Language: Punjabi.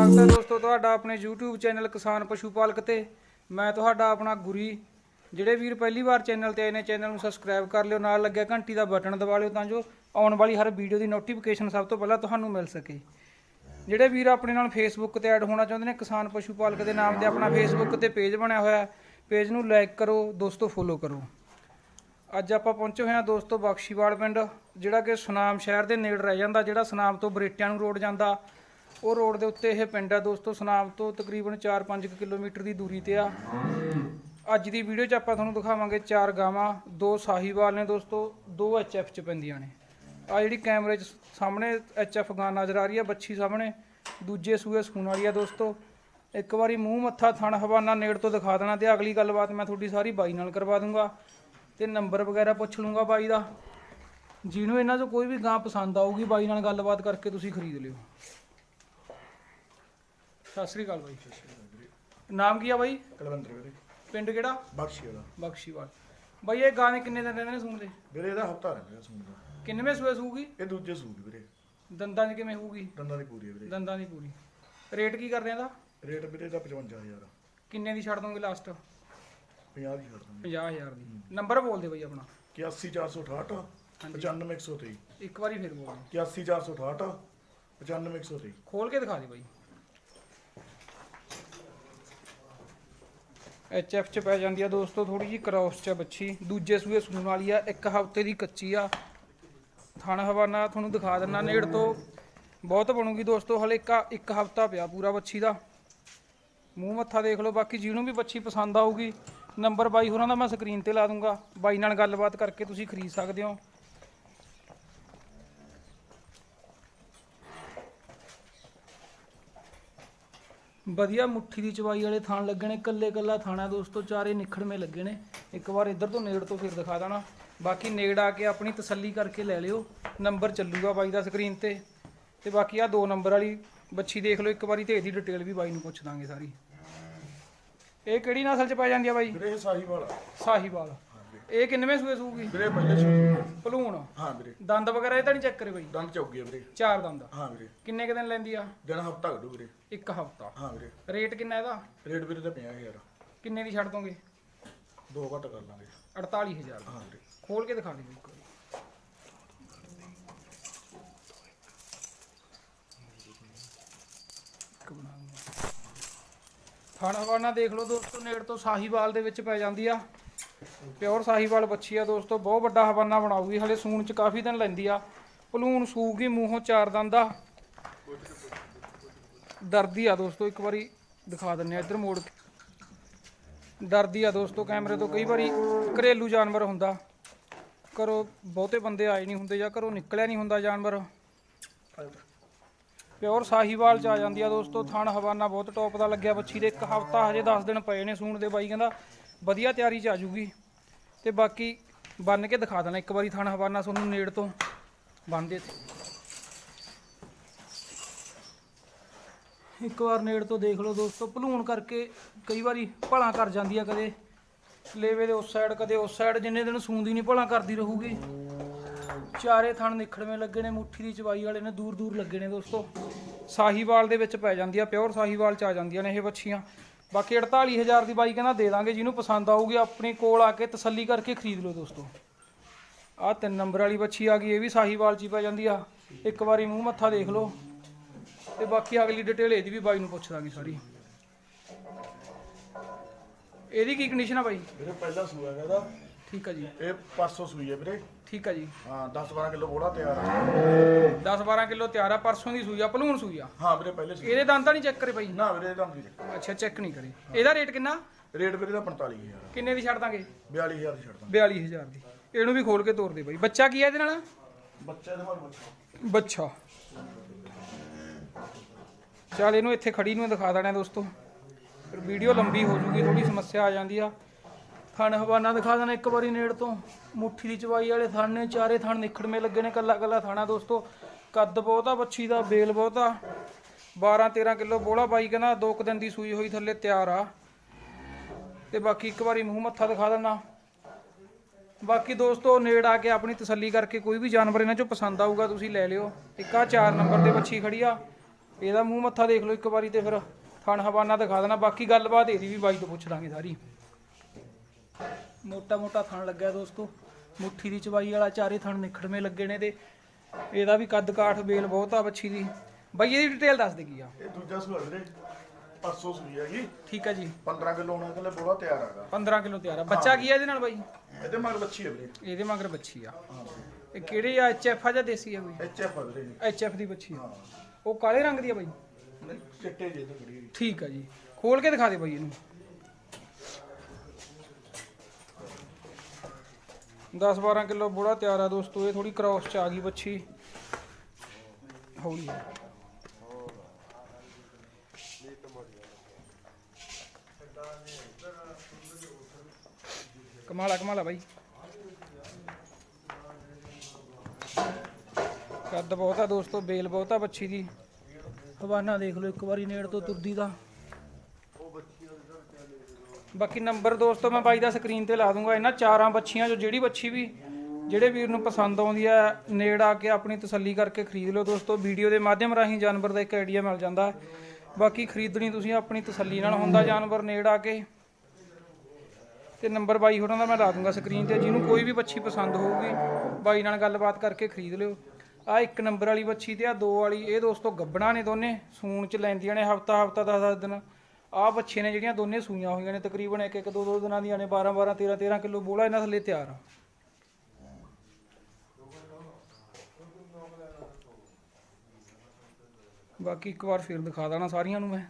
ਸਵਾਗਤ ਹੈ ਦੋਸਤੋ, ਤੁਹਾਡਾ ਆਪਣੇ YouTube ਚੈਨਲ ਕਿਸਾਨ ਪਸ਼ੂ ਪਾਲਕ ਤੇ। ਮੈਂ ਤੁਹਾਡਾ ਆਪਣਾ ਗੁਰੀ। ਜਿਹੜੇ ਵੀਰ ਪਹਿਲੀ ਵਾਰ ਚੈਨਲ ਤੇ ਆਏ ਨੇ, ਚੈਨਲ ਨੂੰ ਸਬਸਕ੍ਰਾਈਬ ਕਰ ਲਿਓ, ਨਾਲ ਲੱਗਿਆ ਘੰਟੀ ਦਾ ਬਟਨ ਦਬਾ ਲਿਓ ਤਾਂ ਜੋ ਆਉਣ ਵਾਲੀ ਹਰ ਵੀਡੀਓ ਦੀ ਨੋਟੀਫਿਕੇਸ਼ਨ ਸਭ ਤੋਂ ਪਹਿਲਾਂ ਤੁਹਾਨੂੰ ਮਿਲ ਸਕੇ। ਜਿਹੜੇ ਵੀਰ ਆਪਣੇ ਨਾਲ ਫੇਸਬੁੱਕ ਤੇ ਐਡ ਹੋਣਾ ਚਾਹੁੰਦੇ ਨੇ, ਕਿਸਾਨ ਪਸ਼ੂ ਪਾਲਕ ਦੇ ਨਾਮ 'ਤੇ ਆਪਣਾ ਫੇਸਬੁੱਕ ਤੇ ਪੇਜ ਬਣਿਆ ਹੋਇਆ ਪੇਜ ਨੂੰ ਲਾਈਕ ਕਰੋ, ਦੋਸਤੋ ਫੋਲੋ ਕਰੋ। ਅੱਜ ਆਪਾਂ ਪਹੁੰਚੇ ਹੋਏ ਹਾਂ ਦੋਸਤੋ ਬਖਸ਼ੀਵਾਲ ਪਿੰਡ, ਜਿਹੜਾ ਕਿ ਸੁਨਾਮ ਸ਼ਹਿਰ ਦੇ ਨੇੜੇ ਰਹਿ ਜਾਂਦਾ, ਜਿਹੜਾ ਸੁਨਾਮ ਤੋਂ ਬਰੇਟਿਆਂ ਨੂੰ ਰੋਡ ਜਾਂਦਾ। ਉਹ ਰੋਡ ਦੇ ਉੱਤੇ ਇਹ ਪਿੰਡ ਆ ਦੋਸਤੋ, ਸੁਨਾਮ ਤੋਂ ਤਕਰੀਬਨ 4-5 ਕਿਲੋਮੀਟਰ ਦੀ ਦੂਰੀ ਤੇ ਆ। ਅੱਜ ਦੀ ਵੀਡੀਓ 'ਚ ਆਪਾਂ ਤੁਹਾਨੂੰ ਦਿਖਾਵਾਂਗੇ ਚਾਰ ਗਾਵਾਂ, ਦੋ ਸਾਹੀਵਾਲ ਨੇ ਦੋਸਤੋ, ਦੋ ਐਚਐਫ 'ਚ ਪੈਂਦੀਆਂ ਨੇ। ਆ ਜਿਹੜੀ ਕੈਮਰੇ 'ਚ ਸਾਹਮਣੇ ਐਚਐਫ ਗਾਂ ਨਜ਼ਰ ਆ ਰਹੀ ਆ ਬੱਚੀ ਸਾਹਮਣੇ, ਦੂਜੇ ਸੂਏ ਸੂਣ ਵਾਲੀ ਆ ਦੋਸਤੋ। ਇੱਕ ਵਾਰੀ ਮੂੰਹ ਮੱਥਾ ਥਣ, ਹਵਾਨਾ ਨੇੜ ਤੋਂ ਦਿਖਾ ਦੇਣਾ ਤੇ ਅਗਲੀ ਗੱਲਬਾਤ ਮੈਂ ਤੁਹਾਡੀ ਸਾਰੀ ਬਾਈ ਨਾਲ ਕਰਵਾ ਦੂੰਗਾ ਤੇ ਨੰਬਰ ਵਗੈਰਾ ਪੁੱਛ ਲੂੰਗਾ ਬਾਈ ਦਾ। ਜਿਹਨੂੰ ਇਹਨਾਂ 'ਚੋਂ ਕੋਈ ਵੀ ਗਾਂ ਪਸੰਦ ਆਊਗੀ, ਬਾਈ ਨਾਲ ਗੱਲਬਾਤ ਕਰਕੇ ਤੁਸੀਂ ਖਰੀਦ ਲਿਓ। ਸਤਿ ਸ੍ਰੀ ਅਕਾਲ ਬਾਈ। ਨਾਮ ਕੀ ਆ ਬਾਈ? ਕਲਵੰਦਰ ਵੀਰੇ। ਪਿੰਡ ਕਿਹੜਾ? ਬਖਸ਼ੀ ਵਾਲਾ। ਬਖਸ਼ੀਵਾਲ ਬਾਈ ਇਹ ਗਾਂ ਦੇ ਕਿੰਨੇ ਦਿਨ ਰਹਿੰਦੇ ਨੇ ਸੂਣ ਦੇ? ਵੀਰੇ ਇਹਦਾ ਹਫਤਾ ਰਹਿ ਗਿਆ ਸੂਣ ਦਾ। ਕਿੰਨਵੇਂ ਸੂਏ ਸੂਗੀ? ਇਹ ਦੂਜੇ ਸੂਟ ਵੀਰੇ। ਦੰਦਾਂ 'ਚ ਕਿਵੇਂ ਹੋਊਗੀ? ਦੰਦਾਂ ਦੀ ਪੂਰੀ ਹੈ ਵੀਰੇ। ਦੰਦਾਂ ਦੀ ਪੂਰੀ। ਰੇਟ ਕੀ ਕਰਦੇ ਆ ਦਾ ਰੇਟ ਵੀਰੇ ਦਾ 55000 ਕਿੰਨੇ ਦੀ ਛੱਡ ਦੋਗੇ ਲਾਸਟ 50 ਦੀ ਛੱਡ ਦਾਂਗੇ। 50000 ਦੀ। ਨੰਬਰ ਬੋਲ ਦੇ ਬਾਈ ਆਪਣਾ। 81468 95123 ਇੱਕ ਵਾਰੀ ਫਿਰ ਬੋਲ 81468 95123 ਖੋਲ ਕੇ ਦਿਖਾ ਦੇ ਬਾਈ। ਐਚ ਐਫ ਚ ਪੈ ਜਾਂਦੀ ਆ ਦੋਸਤੋ ਥੋੜੀ ਜੀ ਕ੍ਰਾਸ ਚ ਆ ਬੱਚੀ। ਦੂਜੇ ਸੂਏ ਸੂਣ ਵਾਲੀ ਆ, ਇੱਕ ਹਫ਼ਤੇ ਦੀ ਕੱਚੀ ਆ। ਥਣ ਹਵਾਨਾ ਤੁਹਾਨੂੰ ਦਿਖਾ ਦਿੰਨਾ, ਨੇੜ ਤੋਂ ਬਹੁਤ ਬਣੂਗੀ ਦੋਸਤੋ, ਹਲੇ ਇੱਕ ਇੱਕ ਹਫ਼ਤਾ ਪਿਆ ਪੂਰਾ ਬੱਚੀ ਦਾ। ਮੂੰਹ ਮੱਥਾ ਦੇਖ ਲਓ, ਬਾਕੀ ਜਿਹਨੂੰ ਵੀ ਬੱਚੀ ਪਸੰਦ ਆਊਗੀ, ਨੰਬਰ ਬਾਈ ਹੋਰਾਂ ਦਾ ਮੈਂ ਸਕਰੀਨ ਤੇ ਲਾ ਦੂੰਗਾ। ਬਾਈ ਨਾਲ ਗੱਲਬਾਤ ਕਰਕੇ ਤੁਸੀਂ ਖਰੀਦ ਸਕਦੇ ਹੋ। ਵਧੀਆ ਮੁੱਠੀ ਦੀ ਚਵਾਈ ਵਾਲੇ ਥਾਣ ਲੱਗੇ ਨੇ ਕੱਲੇ ਕੱਲਾ ਥਾਣਾ ਦੋਸਤੋ ਚਾਰੇ ਨਿਖੜਵੇਂ ਲੱਗੇ ਨੇ। ਇੱਕ ਵਾਰ ਇੱਧਰ ਤੋਂ ਨੇੜ ਤੋਂ ਫਿਰ ਦਿਖਾ ਦੇਣਾ। ਬਾਕੀ ਨੇੜ ਆ ਕੇ ਆਪਣੀ ਤਸੱਲੀ ਕਰਕੇ ਲੈ ਲਿਓ ਨੰਬਰ ਚੱਲੂਗਾ ਬਾਈ ਦਾ ਸਕਰੀਨ ਤੇ। ਤੇ ਬਾਕੀ ਆ ਦੋ ਨੰਬਰ ਵਾਲੀ ਬੱਚੀ ਦੇਖ ਲਓ ਇੱਕ ਵਾਰੀ ਤੇ ਇਹਦੀ ਡਿਟੇਲ ਵੀ ਬਾਈ ਨੂੰ ਪੁੱਛ ਦਾਂਗੇ ਸਾਰੀ। ਇਹ ਕਿਹੜੀ ਨਸਲ ਚ ਪੈ ਜਾਂਦੀ ਆ ਬਾਈ? ਵੀਰੇ ਸਾਹੀਵਾਲ ਹਾਂ ਵੀਰੇ ਇਹ ਕਿੰਨਵੇਂ ਸੂਏ ਸੂਗੀ? ਵੀਰੇ ਪਹਿਲੇ ਸੂਟ ਭਲੂਣ। ਹਾਂ ਵੀਰੇ। ਦੰਦ ਵਗੈਰਾ ਇਹ ਤਾਂ ਨਹੀਂ ਚੈੱਕ ਕਰੇ ਬਾਈ? ਦੰਦ ਚੌਕੀ ਵੀਰੇ। ਚਾਰ ਦੰਦ। ਹਾਂ ਵੀਰੇ। ਕਿੰਨੇ ਕੁ ਦਿਨ ਲੈਂਦੀ ਆ? ਦਿਨ ਹਫਤਾ ਕੱਢੂ ਵੀਰੇ। ਇੱਕ ਹਫ਼ਤਾ। ਹਾਂ ਵੀਰੇ। ਰੇਟ ਕਿੰਨਾ ਇਹਦਾ? ਰੇਟ ਵੀਰੇ ਦਾ 50000 ਕਿੰਨੇ ਦੀ ਛੱਡ ਦੋਗੇ? ਦੋ ਘੱਟ ਕਰ ਲਾਂਗੇ। 48000 ਹਾਂ ਵੀਰੇ। ਖੋਲ ਕੇ ਦਿਖਾ ਦੇ ਇੱਕ ਵਾਰੀ ਇੱਕ ਬਣਾ ਲਓ। ਖਾਣਾ ਵਾਣਾ ਦੇਖ ਲਓ ਦੋਸਤੋ, ਨੇੜ ਤੋਂ ਸਾਹੀਵਾਲ ਦੇ ਵਿੱਚ ਪੈ ਜਾਂਦੀ ਆ। ਪਿਓਰ ਸਾਹੀਵਾਲ ਬੱਚੀ ਆ ਦੋਸਤੋ, ਬਹੁਤ ਵੱਡਾ ਹਵਾਨਾ ਬਣਾਊਗੀ, ਹਲੇ ਸੂਣ ਚ ਕਾਫੀ ਦਿਨ ਲੈਂਦੀ ਆ। ਭਲੂਣ ਸੂਗੀ ਮੂੰਹੋਂ ਚਾਰ ਦੰਦ ਆ। ਡਰਦੀ ਆ ਦੋਸਤੋ, ਇੱਕ ਵਾਰੀ ਦਿਖਾ ਦਿੰਨੇ ਆ ਇੱਧਰ ਮੋੜ ਕੇ। ਡਰਦੀ ਆ ਦੋਸਤੋ, ਕੈਮਰੇ ਤੋਂ ਕਈ ਵਾਰੀ ਘਰੇਲੂ ਜਾਨਵਰ ਹੁੰਦਾ। ਘਰੋਂ ਬਹੁਤੇ ਬੰਦੇ ਆਏ ਨਹੀਂ ਹੁੰਦੇ ਜਾਂ ਘਰੋਂ ਨਿਕਲਿਆ ਨਹੀਂ ਹੁੰਦਾ ਜਾਨਵਰ। ਪਿਓਰ ਸਾਹੀਵਾਲ ਚ ਆ ਜਾਂਦੀ ਆ ਦੋਸਤੋ, ਥਣ ਹਵਾਨਾ ਬਹੁਤ ਟੌਪ ਦਾ ਲੱਗਿਆ, ਬੱਚੀ ਦੇ ਇੱਕ ਹਫਤਾ ਹਜੇ 10 ਦਿਨ ਪਏ ਨੇ ਸੂਣ ਦੇ ਬਾਈ, ਕਹਿੰਦਾ ਵਧੀਆ ਤਿਆਰੀ ਚ ਆ ਜੂਗੀ। ਤੇ ਬਾਕੀ ਬੰਨ ਕੇ ਦਿਖਾ ਦੇਣਾ, ਇੱਕ ਵਾਰੀ ਥਣ ਹਵਾਨਾ ਤੁਹਾਨੂੰ ਨੇੜ ਤੋਂ ਬੰਨਦੇ ਤੇ ਇੱਕ ਵਾਰ ਨੇੜ ਤੋਂ ਦੇਖ ਲਓ ਦੋਸਤੋ, ਭਲੂਣ ਕਰਕੇ ਕਈ ਵਾਰੀ ਭਲਾ ਕਰ ਜਾਂਦੀ ਆ ਕਦੇ। ਲੇਵੇ ਦੇ ਉਸ ਸਾਈਡ ਕਦੇ ਉਸ ਸਾਈਡ ਜਿੰਨੇ ਦਿਨ ਸੂੰਦੀ ਨਹੀਂ ਭਲਾ ਕਰਦੀ ਰਹੂਗੀ। ਚਾਰੇ ਥਣ ਨਿਖੜਵੇਂ ਲੱਗੇ ਨੇ ਮੁੱਠੀ ਦੀ ਚਵਾਈ ਵਾਲੇ ਨੇ ਦੂਰ ਦੂਰ ਲੱਗੇ ਨੇ ਦੋਸਤੋ। ਸਾਹੀਵਾਲ ਦੇ ਵਿੱਚ ਪੈ ਜਾਂਦੀ ਆ ਪਿਓਰ ਸਾਹੀਵਾਲ ਚ ਆ ਜਾਂਦੀਆਂ ਨੇ ਇਹ ਬੱਚੀਆਂ ਬਾਕੀ 48000 ਦੀ ਬਾਈ ਕਹਿੰਦਾ ਦੇ ਦਾਂਗੇ ਜਿਹਨੂੰ ਪਸੰਦ ਆਊਗੀ ਆਪਣੀ ਕੋਲ ਆ ਕੇ ਤਸੱਲੀ ਕਰਕੇ ਖਰੀਦ ਲਓ ਦੋਸਤੋ। ਆਹ ਤਿੰਨ ਨੰਬਰ ਵਾਲੀ ਬੱਚੀ ਆ ਗਈ ਇਹ ਵੀ ਸਾਹੀਵਾਲ ਚ ਪੈ ਜਾਂਦੀ ਆ। ਇੱਕ ਵਾਰੀ ਮੂੰਹ ਮੱਥਾ ਦੇਖ ਲਓ। ਤੇ ਬਾਕੀ ਅਗਲੀ ਡਿਟੇਲ ਇਹਦੀ ਵੀ ਬਾਈ ਨੂੰ ਪੁੱਛ ਦਾਂਗੇ ਸਾਰੀ। ਇਹਦੀ ਕੀ ਕੰਡੀਸ਼ਨ ਆ ਬਾਈ? ਵੀਰੇ ਪਹਿਲਾ ਸੂਆ ਹੈਗਾ ਇਹਦਾ। ਠੀਕ ਆ ਜੀ। ਇਹ ਪਰਸੋਂ ਸੂਈ ਹੈ ਵੀਰੇ। ਠੀਕ ਆ ਜੀ। ਹਾਂ 10 12 ਕਿਲੋ ਬੋੜਾ ਤਿਆਰ ਆ। 10 12 ਕਿਲੋ ਤਿਆਰ ਆ ਪਰਸੋਂ ਦੀ ਸੂਈ ਆ ਭਲੂਣ ਸੂਈ ਆ। ਹਾਂ ਵੀਰੇ ਪਹਿਲੇ ਸੂਈ ਇਹਦੇ ਦੰਦ ਤਾਂ ਨਹੀਂ ਚੈੱਕ ਕਰੇ ਬਾਈ? ਨਾ ਵੀਰੇ ਇਹਦਾ ਨਹੀਂ ਅੱਛਾ ਚੈੱਕ ਨਹੀਂ ਕਰੇ। ਇਹਦਾ ਰੇਟ ਕਿੰਨਾ? ਰੇਟ ਵੀਰੇ ਦਾ 45000 ਕਿੰਨੇ ਦੀ ਛੱਡ ਦਾਂਗੇ? 42000 ਦੀ ਛੱਡ ਦਾਂਗੇ। 42000 ਦੀ। ਇਹਨੂੰ ਵੀ ਖੋਲ ਕੇ ਤੋਰ ਦੇ ਬਾਈ। ਬੱਚਾ ਕੀ ਹੈ ਇਹਦੇ ਨਾਲ? ਬੱਚੇ ਦੇ ਮਾਰ ਬੱਚਾ। ਬੱਚਾ। ਚੱਲ ਇਹਨੂੰ ਇੱਥੇ ਖੜੀ ਨੂੰ ਦਿਖਾ ਦੇਣਾ ਦੋਸਤੋ। ਫਿਰ ਵੀਡੀਓ ਲੰਬੀ ਹੋ ਜੂਗੀ ਥੋੜੀ ਸਮੱਸਿਆ ਆ ਜਾਂਦੀ ਆ। ਥਣ ਹਵਾਨਾ ਦਿਖਾ ਦੇਣਾ ਇੱਕ ਵਾਰੀ ਨੇੜ ਤੋਂ। ਮੁੱਠੀ ਦੀ ਚਵਾਈ ਵਾਲੇ ਥਣ ਨੇ ਚਾਰੇ ਥਣ ਨਿਖੜਵੇਂ ਲੱਗੇ ਨੇ ਕੱਲਾ ਕੱਲਾ ਥਾਣਾ ਦੋਸਤੋ। ਕੱਦ ਬਹੁਤਾ ਬੱਚੀ ਦਾ ਬੇਲ ਬਹੁਤਾ ਆ। 12 13 ਕਿਲੋ ਬੋਲਾ ਬਾਈ ਕਹਿੰਦਾ ਦੋ ਕੁ ਦਿਨ ਦੀ ਸੂਈ ਹੋਈ ਥੱਲੇ ਤਿਆਰ ਆ। ਤੇ ਬਾਕੀ ਇੱਕ ਵਾਰੀ ਮੂੰਹ ਮੱਥਾ ਦਿਖਾ ਦੇਣਾ ਬਾਕੀ ਦੋਸਤੋ ਨੇੜ ਆ ਕੇ ਆਪਣੀ ਤਸੱਲੀ ਕਰਕੇ ਕੋਈ ਵੀ ਜਾਨਵਰ ਇਹਨਾਂ ਚੋਂ ਪਸੰਦ ਆਊਗਾ ਤੁਸੀਂ ਲੈ ਲਿਓ। ਇੱਕ ਆ 4 ਨੰਬਰ ਤੇ ਬੱਚੀ ਖੜੀ ਆ। ਇਹਦਾ ਮੂੰਹ ਮੱਥਾ ਦੇਖ ਲਓ ਇੱਕ ਵਾਰੀ ਤੇ ਫਿਰ ਥਣ ਹਵਾਨਾ ਦਿਖਾ ਦੇਣਾ। ਬਾਕੀ ਗੱਲਬਾਤ ਇਹਦੀ ਵੀ ਬਾਈ ਤੋਂ ਪੁੱਛ ਲਾਂਗੇ ਸਾਰੀ। ਮੋਟਾ ਮੋਟਾ ਥਣ ਲੱਗਿਆ ਦੋਸਤੋ। ਮੁੱਠੀ ਦੀ ਚਵਾਈ ਵਾਲਾ ਚਾਰੇ ਥਣ ਨਿਖੜਵੇਂ ਲੱਗੇ ਨੇ ਤੇ ਇਹਦਾ ਵੀ ਕੱਦ ਕਾਠ ਬੇਲ ਬਹੁਤ ਆ ਬੱਚੀ ਦੀ। ਬਾਈ ਇਹਦੀ ਡਿਟੇਲ ਦੱਸ ਦੇ ਕੀ ਆ? ਇਹ ਦੂਜਾ ਸੂਆ ਵੀਰੇ ਪਰਸੋਂ ਸੂਈ ਹੈਗੀ। ਠੀਕ ਆ ਜੀ। 15 ਕਿਲੋ ਉਹਨਾਂ ਕੋਲੇ ਬੋਲਾ ਤਿਆਰ ਹੈਗਾ। 15 ਕਿਲੋ ਤਿਆਰ ਆ। ਬੱਚਾ ਕੀ ਆ ਇਹਦੇ ਨਾਲ ਬਾਈ? ਇਹਦੇ ਮਗਰ ਬੱਚੀ ਹੈ ਵੀਰੇ। ਇਹਦੇ ਮਗਰ ਬੱਚੀ ਆ। ਇਹ ਕਿਹੜੀ ਆ ਐਚਐਫ ਆ ਜਾਂ ਦੇਸੀ ਆ ਕੋਈ? ਐਚ ਐਫ ਵੀਰੇ। ਐਚਐਫ ਦੀ ਬੱਚੀ ਆ। ਹਾਂ। ਉਹ ਕਾਲੇ ਰੰਗ ਦੀ ਆ ਬਾਈ? ਚਿੱਟੇ ਜੇ ਤੋਂ ਖੜੀ। ਠੀਕ ਆ ਜੀ। ਖੋਲ ਕੇ ਦਿਖਾ ਦੇ ਬਾਈ ਇਹਨੂੰ। 10 12 ਕਿਲੋ ਬੋੜਾ ਤਿਆਰ ਆ ਦੋਸਤੋ ਇਹ ਥੋੜੀ ਕ੍ਰਾਸ ਚ ਆ ਗਈ ਬੱਚੀ ਹੌਲੀ ਆ। ਕਮਾਲਾ ਕਮਾਲਾ ਬਾਈ ਕੱਦ ਬਹੁਤ ਆ ਦੋਸਤੋ ਬੇਲ ਬਹੁਤ ਆ ਬੱਚੀ ਦੀ ਹਵਾਨਾ ਦੇਖ ਲਓ ਇੱਕ ਵਾਰੀ ਨੇੜ ਤੋਂ ਤੁਰਦੀ ਦਾ ਬਾਕੀ ਨੰਬਰ ਦੋਸਤੋ ਮੈਂ ਬਾਈ ਦਾ ਸਕਰੀਨ ਤੇ ਲਾ ਦੂੰਗਾ, ਇਹਨਾਂ ਚਾਰਾਂ ਬੱਚੀਆਂ ਜੋ ਜਿਹੜੀ ਬੱਚੀ ਵੀ ਜਿਹੜੇ ਵੀਰ ਨੂੰ ਪਸੰਦ ਆਉਂਦੀ ਆ, ਨੇੜ ਆ ਕੇ ਆਪਣੀ ਤਸੱਲੀ ਕਰਕੇ ਖਰੀਦ ਲਓ ਦੋਸਤੋ। ਵੀਡੀਓ ਦੇ ਮਾਧਿਅਮ ਰਾਹੀਂ ਜਾਨਵਰ ਦਾ ਇੱਕ ਆਈਡੀਆ ਮਿਲ ਜਾਂਦਾ। ਬਾਕੀ ਖਰੀਦਣੀ ਤੁਸੀਂ ਆਪਣੀ ਤਸੱਲੀ ਨਾਲ, ਹੁੰਦਾ ਜਾਨਵਰ ਨੇੜ ਆ ਕੇ। ਤੇ ਨੰਬਰ ਬਾਈ ਹੋਰਾਂ ਦਾ ਮੈਂ ਲਾ ਦੂੰਗਾ ਸਕਰੀਨ ਤੇ, ਜਿਹਨੂੰ ਕੋਈ ਵੀ ਬੱਚੀ ਪਸੰਦ ਹੋਊਗੀ, ਬਾਈ ਨਾਲ ਗੱਲਬਾਤ ਕਰਕੇ ਖਰੀਦ ਲਿਓ। ਆ ਇੱਕ ਨੰਬਰ ਵਾਲੀ ਬੱਚੀ ਤੇ ਆ ਦੋ ਵਾਲੀ, ਇਹ ਦੋਸਤੋ ਗੱਬਣਾ ਨੇ ਦੋਨੇ, ਸੂਣ ਚ ਲੈਂਦੀਆਂ ਨੇ ਹਫਤਾ ਹਫਤਾ 10 10 ਦਿਨ। ਆ ਬੱਚੇ ਨੇ ਜਿਹੜੀਆਂ ਦੋਨੇ ਸੂਈਆਂ ਹੋਈਆਂ ਨੇ, ਤਕਰੀਬਨ ਇੱਕ ਇੱਕ ਦੋ ਦੋ ਦਿਨਾਂ ਦੀਆਂ ਨੇ 12 12 13 13 ਕਿਲੋ ਬੋਲਾ ਇਹਨਾਂ ਥੱਲੇ ਤਿਆਰ ਆ। ਬਾਕੀ ਇੱਕ ਵਾਰ ਫਿਰ ਦਿਖਾ ਦੇਣਾ ਸਾਰੀਆਂ ਨੂੰ ਮੈਂ।